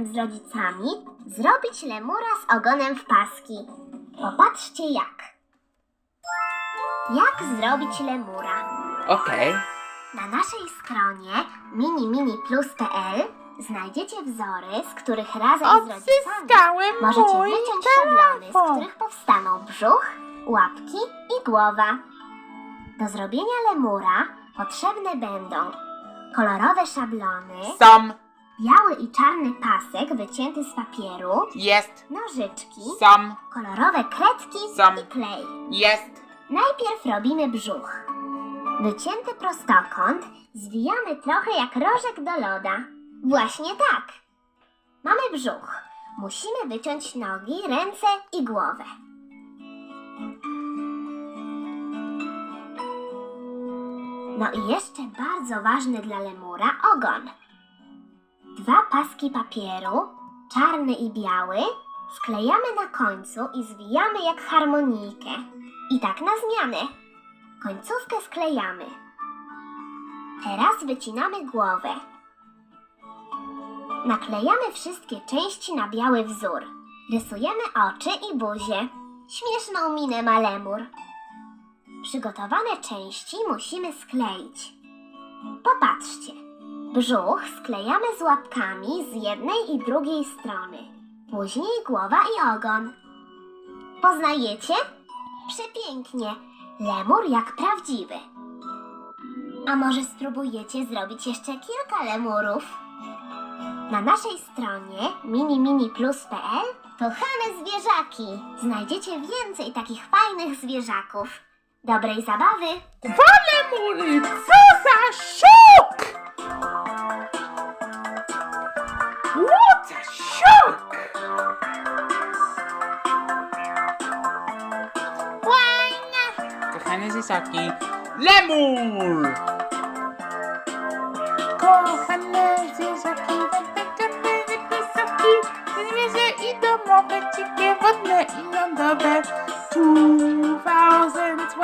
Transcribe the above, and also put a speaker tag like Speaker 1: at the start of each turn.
Speaker 1: razem z rodzicami zrobić lemura z ogonem w paski. Popatrzcie jak. Jak zrobić lemura?
Speaker 2: Okej.
Speaker 1: Na naszej stronie miniminiplus.pl znajdziecie wzory, z których razem z rodzicami
Speaker 3: Odzyskałem
Speaker 1: możecie
Speaker 3: mój
Speaker 1: wyciąć szablony, z
Speaker 3: telefon.
Speaker 1: których powstaną brzuch, łapki i głowa. Do zrobienia lemura potrzebne będą kolorowe szablony,
Speaker 2: Są,
Speaker 1: biały i czarny pasek wycięty z papieru,
Speaker 2: jest,
Speaker 1: nożyczki,
Speaker 2: są,
Speaker 1: kolorowe kredki
Speaker 2: Sam.
Speaker 1: i klej.
Speaker 2: jest.
Speaker 1: Najpierw robimy brzuch. Wycięty prostokąt zwijamy trochę jak rożek do loda. Właśnie tak. Mamy brzuch. Musimy wyciąć nogi, ręce i głowę. No i jeszcze bardzo ważny dla lemura ogon. Dwa paski papieru, czarny i biały, sklejamy na końcu i zwijamy jak harmonijkę. I tak na zmianę. Końcówkę sklejamy. Teraz wycinamy głowę. Naklejamy wszystkie części na biały wzór. Rysujemy oczy i buzię. Śmieszną minę ma lemur. Przygotowane części musimy skleić. Popatrzcie. Brzuch sklejamy z łapkami z jednej i drugiej strony. Później głowa i ogon. Poznajecie? Przepięknie. Lemur jak prawdziwy. A może spróbujecie zrobić jeszcze kilka lemurów? Na naszej stronie miniminiplus.pl kochane zwierzaki. Znajdziecie więcej takich fajnych zwierzaków. Dobrej zabawy!
Speaker 3: Dwa lemury, co za szok!
Speaker 2: Kochane dzieciaki, lemur!
Speaker 3: Kochane zwierzaki, wytykane wysoki, zwierzę i domowe, dzikie, wodne i lądowe. 2012